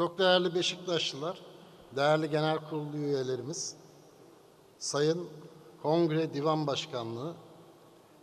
Çok değerli Beşiktaşlılar, değerli genel kurulu üyelerimiz, Sayın Kongre Divan Başkanlığı,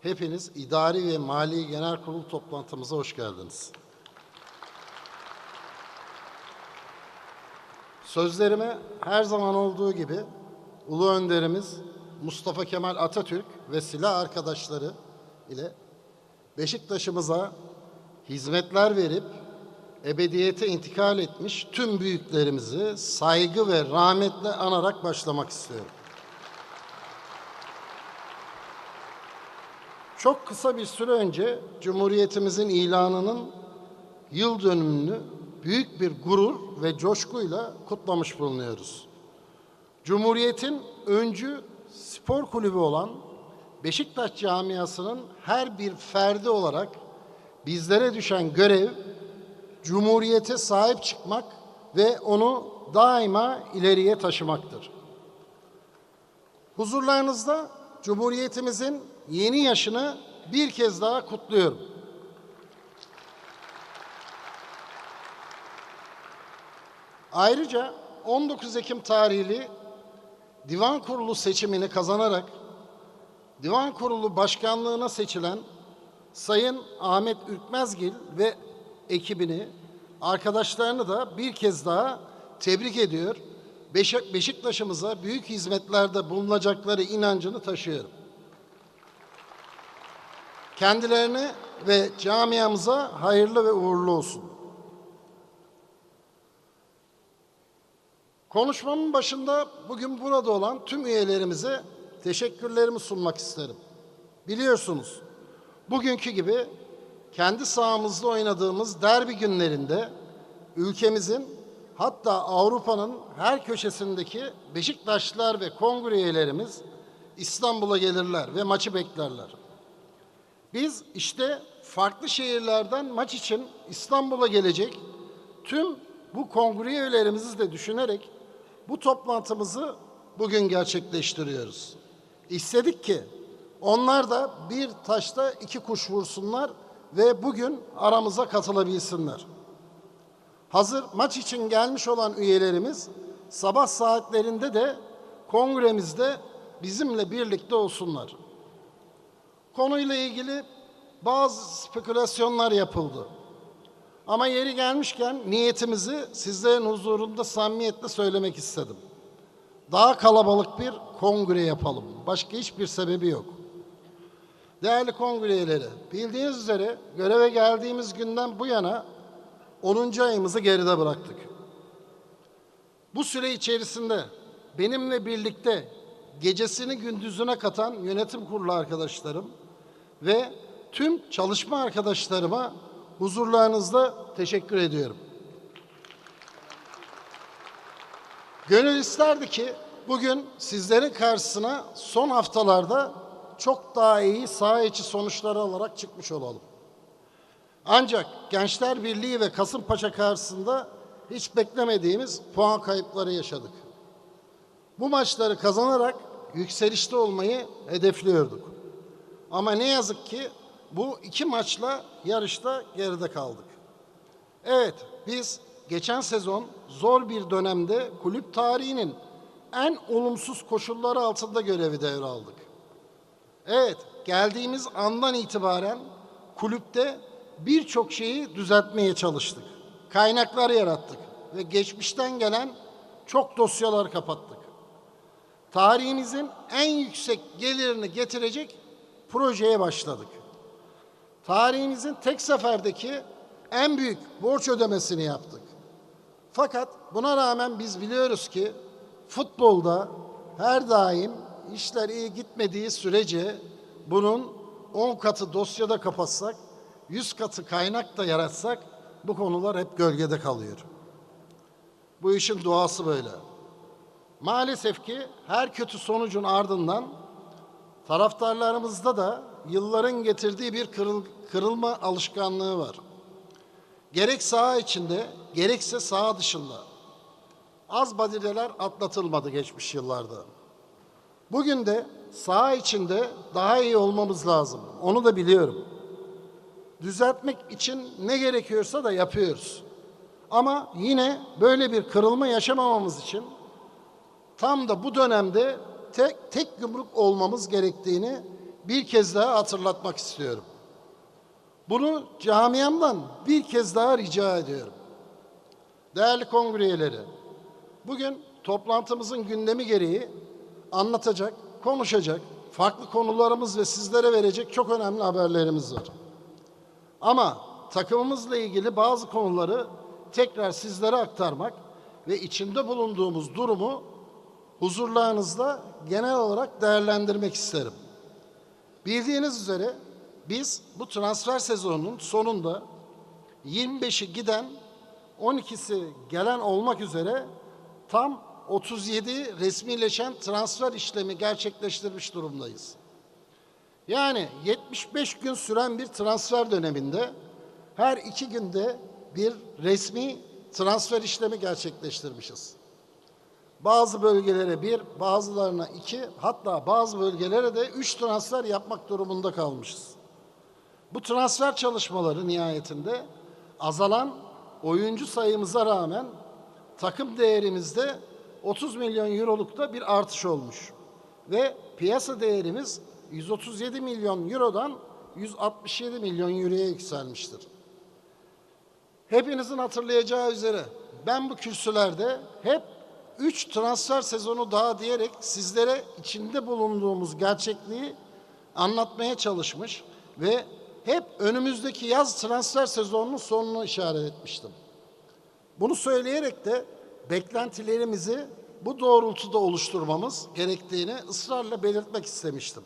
hepiniz idari ve mali genel kurul toplantımıza hoş geldiniz. Sözlerime her zaman olduğu gibi Ulu Önderimiz Mustafa Kemal Atatürk ve silah arkadaşları ile Beşiktaş'ımıza hizmetler verip ebediyete intikal etmiş tüm büyüklerimizi saygı ve rahmetle anarak başlamak istiyorum. Çok kısa bir süre önce Cumhuriyetimizin ilanının yıl dönümünü büyük bir gurur ve coşkuyla kutlamış bulunuyoruz. Cumhuriyetin öncü spor kulübü olan Beşiktaş camiasının her bir ferdi olarak bizlere düşen görev Cumhuriyete sahip çıkmak ve onu daima ileriye taşımaktır. Huzurlarınızda Cumhuriyetimizin yeni yaşını bir kez daha kutluyorum. Ayrıca 19 Ekim tarihli Divan Kurulu seçimini kazanarak Divan Kurulu Başkanlığına seçilen Sayın Ahmet Ürkmezgil ve ekibini, arkadaşlarını da bir kez daha tebrik ediyor. Beşik- Beşiktaş'ımıza büyük hizmetlerde bulunacakları inancını taşıyorum. Kendilerine ve camiamıza hayırlı ve uğurlu olsun. Konuşmamın başında bugün burada olan tüm üyelerimize teşekkürlerimi sunmak isterim. Biliyorsunuz bugünkü gibi kendi sahamızda oynadığımız derbi günlerinde ülkemizin hatta Avrupa'nın her köşesindeki Beşiktaşlılar ve kongre üyelerimiz İstanbul'a gelirler ve maçı beklerler. Biz işte farklı şehirlerden maç için İstanbul'a gelecek tüm bu kongre de düşünerek bu toplantımızı bugün gerçekleştiriyoruz. İstedik ki onlar da bir taşta iki kuş vursunlar ve bugün aramıza katılabilsinler. Hazır maç için gelmiş olan üyelerimiz sabah saatlerinde de kongremizde bizimle birlikte olsunlar. Konuyla ilgili bazı spekülasyonlar yapıldı. Ama yeri gelmişken niyetimizi sizlerin huzurunda samimiyetle söylemek istedim. Daha kalabalık bir kongre yapalım. Başka hiçbir sebebi yok. Değerli kongre üyeleri, bildiğiniz üzere göreve geldiğimiz günden bu yana 10. ayımızı geride bıraktık. Bu süre içerisinde benimle birlikte gecesini gündüzüne katan yönetim kurulu arkadaşlarım ve tüm çalışma arkadaşlarıma huzurlarınızda teşekkür ediyorum. Gönül isterdi ki bugün sizlerin karşısına son haftalarda çok daha iyi saha içi sonuçları alarak çıkmış olalım. Ancak Gençler Birliği ve Kasımpaşa karşısında hiç beklemediğimiz puan kayıpları yaşadık. Bu maçları kazanarak yükselişte olmayı hedefliyorduk. Ama ne yazık ki bu iki maçla yarışta geride kaldık. Evet, biz geçen sezon zor bir dönemde kulüp tarihinin en olumsuz koşulları altında görevi devraldık. Evet, geldiğimiz andan itibaren kulüpte birçok şeyi düzeltmeye çalıştık. Kaynaklar yarattık ve geçmişten gelen çok dosyalar kapattık. Tarihimizin en yüksek gelirini getirecek projeye başladık. Tarihimizin tek seferdeki en büyük borç ödemesini yaptık. Fakat buna rağmen biz biliyoruz ki futbolda her daim işler iyi gitmediği sürece bunun 10 katı dosyada kapatsak, 100 katı kaynak da yaratsak bu konular hep gölgede kalıyor. Bu işin doğası böyle. Maalesef ki her kötü sonucun ardından taraftarlarımızda da yılların getirdiği bir kırıl, kırılma alışkanlığı var. Gerek saha içinde gerekse saha dışında. Az badireler atlatılmadı geçmiş yıllarda. Bugün de saha içinde daha iyi olmamız lazım. Onu da biliyorum. Düzeltmek için ne gerekiyorsa da yapıyoruz. Ama yine böyle bir kırılma yaşamamamız için tam da bu dönemde tek, tek yumruk olmamız gerektiğini bir kez daha hatırlatmak istiyorum. Bunu camiamdan bir kez daha rica ediyorum. Değerli kongre üyeleri, bugün toplantımızın gündemi gereği anlatacak, konuşacak, farklı konularımız ve sizlere verecek çok önemli haberlerimiz var. Ama takımımızla ilgili bazı konuları tekrar sizlere aktarmak ve içinde bulunduğumuz durumu huzurlarınızda genel olarak değerlendirmek isterim. Bildiğiniz üzere biz bu transfer sezonunun sonunda 25'i giden 12'si gelen olmak üzere tam 37 resmileşen transfer işlemi gerçekleştirmiş durumdayız. Yani 75 gün süren bir transfer döneminde her iki günde bir resmi transfer işlemi gerçekleştirmişiz. Bazı bölgelere bir, bazılarına iki, hatta bazı bölgelere de üç transfer yapmak durumunda kalmışız. Bu transfer çalışmaları nihayetinde azalan oyuncu sayımıza rağmen takım değerimizde 30 milyon eurolukta bir artış olmuş. Ve piyasa değerimiz 137 milyon eurodan 167 milyon euroya yükselmiştir. Hepinizin hatırlayacağı üzere ben bu kürsülerde hep 3 transfer sezonu daha diyerek sizlere içinde bulunduğumuz gerçekliği anlatmaya çalışmış ve hep önümüzdeki yaz transfer sezonunun sonunu işaret etmiştim. Bunu söyleyerek de beklentilerimizi bu doğrultuda oluşturmamız gerektiğini ısrarla belirtmek istemiştim.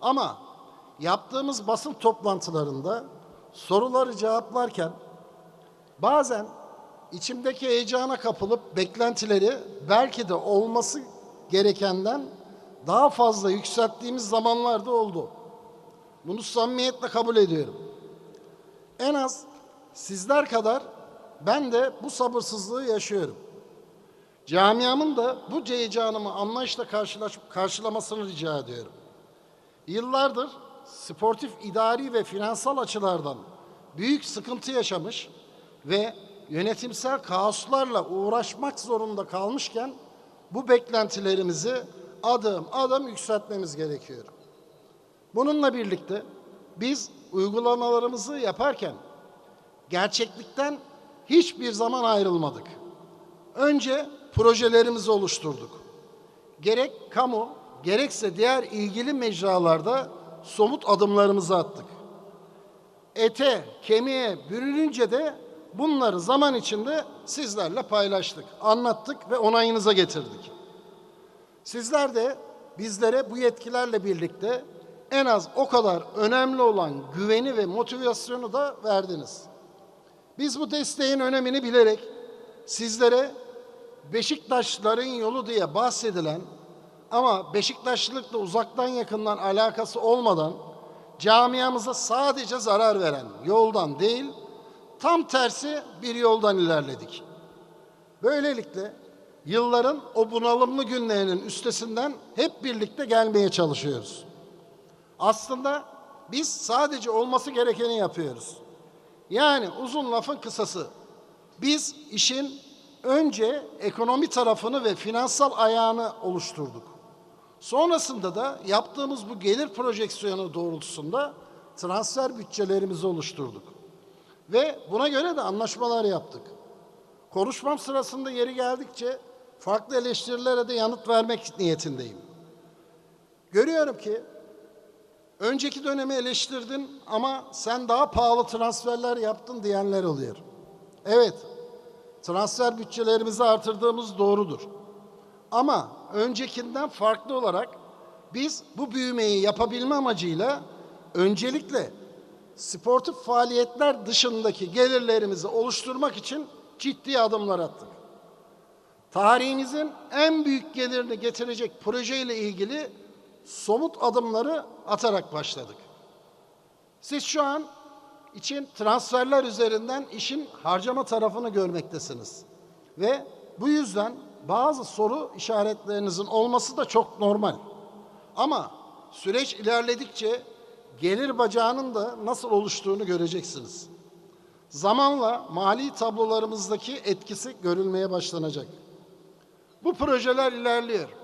Ama yaptığımız basın toplantılarında soruları cevaplarken bazen içimdeki heyecana kapılıp beklentileri belki de olması gerekenden daha fazla yükselttiğimiz zamanlarda oldu. Bunu samimiyetle kabul ediyorum. En az sizler kadar ben de bu sabırsızlığı yaşıyorum. Camiamın da bu heyecanımı anlayışla karşılamasını rica ediyorum. Yıllardır sportif, idari ve finansal açılardan büyük sıkıntı yaşamış ve yönetimsel kaoslarla uğraşmak zorunda kalmışken bu beklentilerimizi adım adım yükseltmemiz gerekiyor. Bununla birlikte biz uygulamalarımızı yaparken gerçeklikten hiçbir zaman ayrılmadık. Önce projelerimizi oluşturduk. Gerek kamu, gerekse diğer ilgili mecralarda somut adımlarımızı attık. Ete, kemiğe bürününce de bunları zaman içinde sizlerle paylaştık, anlattık ve onayınıza getirdik. Sizler de bizlere bu yetkilerle birlikte en az o kadar önemli olan güveni ve motivasyonu da verdiniz. Biz bu desteğin önemini bilerek sizlere Beşiktaşların yolu diye bahsedilen ama Beşiktaşlılıkla uzaktan yakından alakası olmadan camiamıza sadece zarar veren yoldan değil, tam tersi bir yoldan ilerledik. Böylelikle yılların o bunalımlı günlerinin üstesinden hep birlikte gelmeye çalışıyoruz. Aslında biz sadece olması gerekeni yapıyoruz. Yani uzun lafın kısası biz işin önce ekonomi tarafını ve finansal ayağını oluşturduk. Sonrasında da yaptığımız bu gelir projeksiyonu doğrultusunda transfer bütçelerimizi oluşturduk. Ve buna göre de anlaşmalar yaptık. Konuşmam sırasında yeri geldikçe farklı eleştirilere de yanıt vermek niyetindeyim. Görüyorum ki önceki dönemi eleştirdin ama sen daha pahalı transferler yaptın diyenler oluyor. Evet, transfer bütçelerimizi artırdığımız doğrudur. Ama öncekinden farklı olarak biz bu büyümeyi yapabilme amacıyla öncelikle sportif faaliyetler dışındaki gelirlerimizi oluşturmak için ciddi adımlar attık. Tarihimizin en büyük gelirini getirecek projeyle ilgili somut adımları atarak başladık. Siz şu an için transferler üzerinden işin harcama tarafını görmektesiniz. Ve bu yüzden bazı soru işaretlerinizin olması da çok normal. Ama süreç ilerledikçe gelir bacağının da nasıl oluştuğunu göreceksiniz. Zamanla mali tablolarımızdaki etkisi görülmeye başlanacak. Bu projeler ilerliyor.